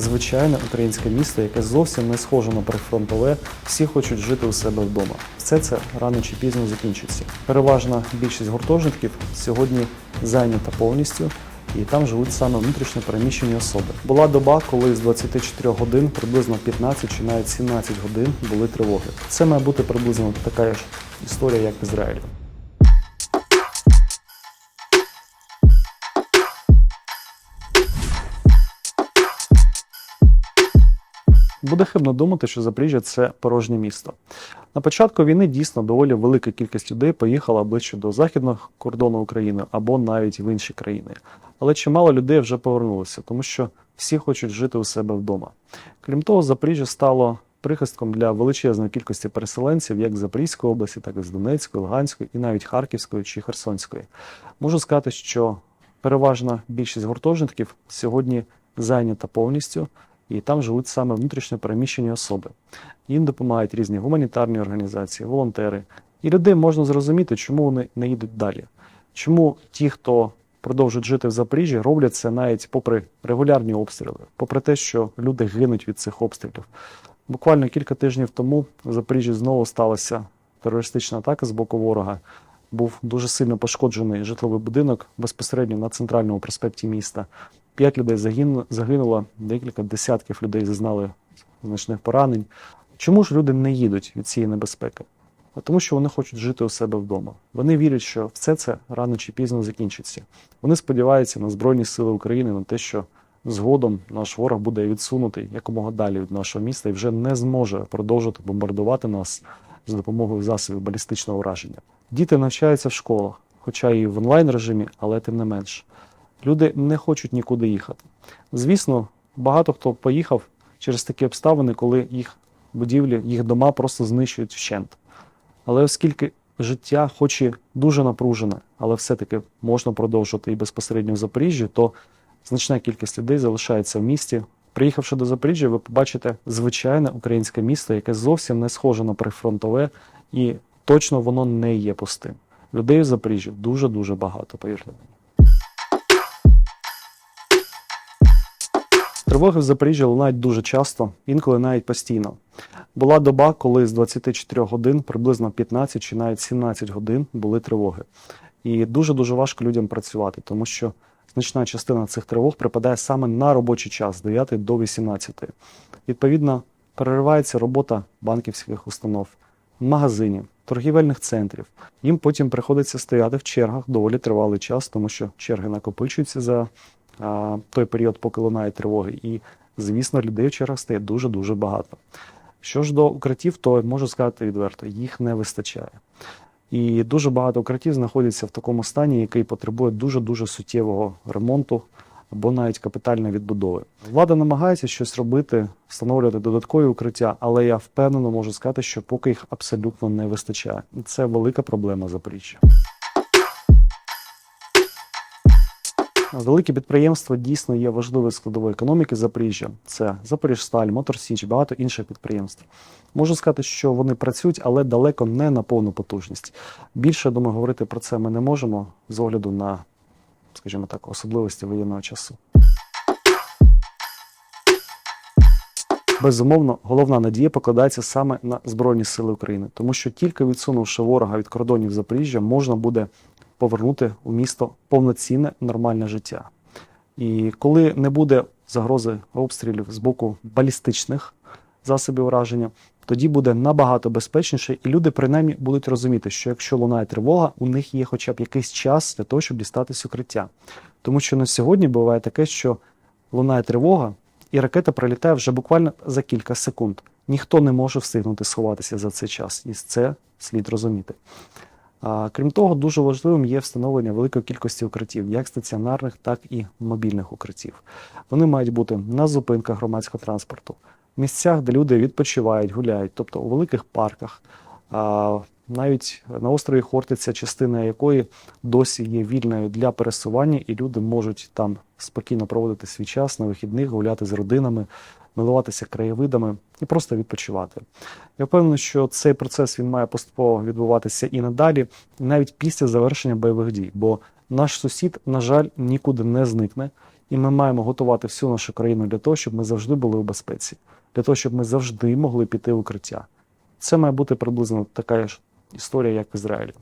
звичайне українське місто, яке зовсім не схоже на прифронтове. Всі хочуть жити у себе вдома. Все це рано чи пізно закінчиться. Переважна більшість гуртожитків сьогодні зайнята повністю. І там живуть саме внутрішньо переміщені особи. Була доба, коли з 24 годин приблизно 15 чи навіть 17 годин були тривоги. Це має бути приблизно така ж історія, як в Ізраїлі. Буде хибно думати, що Запоріжжя це порожнє місто. На початку війни дійсно доволі велика кількість людей поїхала ближче до західного кордону України або навіть в інші країни. Але чимало людей вже повернулося, тому що всі хочуть жити у себе вдома. Крім того, Запоріжжя стало прихистком для величезної кількості переселенців як з Запорізької області, так і з Донецької, Луганської і навіть Харківської чи Херсонської. Можу сказати, що переважна більшість гуртожитків сьогодні зайнята повністю, і там живуть саме внутрішньо переміщені особи. Їм допомагають різні гуманітарні організації, волонтери. І людей можна зрозуміти, чому вони не їдуть далі. Чому ті, хто продовжують жити в Запоріжжі, роблять це навіть попри регулярні обстріли, попри те, що люди гинуть від цих обстрілів. Буквально кілька тижнів тому в Запоріжжі знову сталася терористична атака з боку ворога. Був дуже сильно пошкоджений житловий будинок безпосередньо на центральному проспекті міста. П'ять людей загин- загинуло, декілька десятків людей зазнали значних поранень. Чому ж люди не їдуть від цієї небезпеки? Тому, що вони хочуть жити у себе вдома. Вони вірять, що все це рано чи пізно закінчиться. Вони сподіваються на Збройні Сили України, на те, що згодом наш ворог буде відсунутий якомога далі від нашого міста і вже не зможе продовжувати бомбардувати нас з допомогою засобів балістичного ураження. Діти навчаються в школах, хоча і в онлайн режимі, але тим не менш. Люди не хочуть нікуди їхати. Звісно, багато хто поїхав через такі обставини, коли їх будівлі, їх дома просто знищують вщент. Але оскільки життя, хоч і дуже напружене, але все-таки можна продовжувати і безпосередньо в Запоріжжі, то значна кількість людей залишається в місті. Приїхавши до Запоріжжя, ви побачите звичайне українське місто, яке зовсім не схоже на прифронтове, і точно воно не є пустим. Людей в Запоріжжі дуже дуже багато, повірте Тривоги в Запоріжжі лунають дуже часто, інколи навіть постійно. Була доба, коли з 24 годин приблизно 15 чи навіть 17 годин були тривоги. І дуже-дуже важко людям працювати, тому що значна частина цих тривог припадає саме на робочий час з 9 до 18. Відповідно, переривається робота банківських установ, магазинів, торгівельних центрів. Їм потім приходиться стояти в чергах доволі тривалий час, тому що черги накопичуються за той період, поки лунають тривоги. І, звісно, людей в чергах стає дуже-дуже багато. Що ж до укриттів, то можу сказати відверто, їх не вистачає. І дуже багато укриттів знаходяться в такому стані, який потребує дуже-дуже суттєвого ремонту або навіть капітальної відбудови. Влада намагається щось робити, встановлювати додаткові укриття, але я впевнено можу сказати, що поки їх абсолютно не вистачає. Це велика проблема Запоріжжя. Великі підприємства дійсно є важливою складовою економіки Запоріжжя. Це Запоріжсталь, Моторсіч, багато інших підприємств. Можу сказати, що вони працюють, але далеко не на повну потужність. Більше думаю, говорити про це ми не можемо з огляду на, скажімо так, особливості воєнного часу. Безумовно, головна надія покладається саме на Збройні Сили України, тому що тільки відсунувши ворога від кордонів Запоріжжя, можна буде повернути у місто повноцінне нормальне життя. І коли не буде загрози обстрілів з боку балістичних засобів ураження, тоді буде набагато безпечніше, і люди принаймні будуть розуміти, що якщо лунає тривога, у них є хоча б якийсь час для того, щоб дістатись укриття. Тому що на сьогодні буває таке, що лунає тривога, і ракета прилітає вже буквально за кілька секунд. Ніхто не може встигнути сховатися за цей час, і це слід розуміти. Крім того, дуже важливим є встановлення великої кількості укриттів, як стаціонарних, так і мобільних укриттів. Вони мають бути на зупинках громадського транспорту, місцях, де люди відпочивають, гуляють, тобто у великих парках. Навіть на острові Хортиця, частина якої досі є вільною для пересування, і люди можуть там спокійно проводити свій час на вихідних, гуляти з родинами, милуватися краєвидами і просто відпочивати. Я впевнений, що цей процес він має поступово відбуватися і надалі, навіть після завершення бойових дій. Бо наш сусід, на жаль, нікуди не зникне, І ми маємо готувати всю нашу країну для того, щоб ми завжди були у безпеці, для того, щоб ми завжди могли піти в укриття. Це має бути приблизно така ж історія, як в Ізраїлі.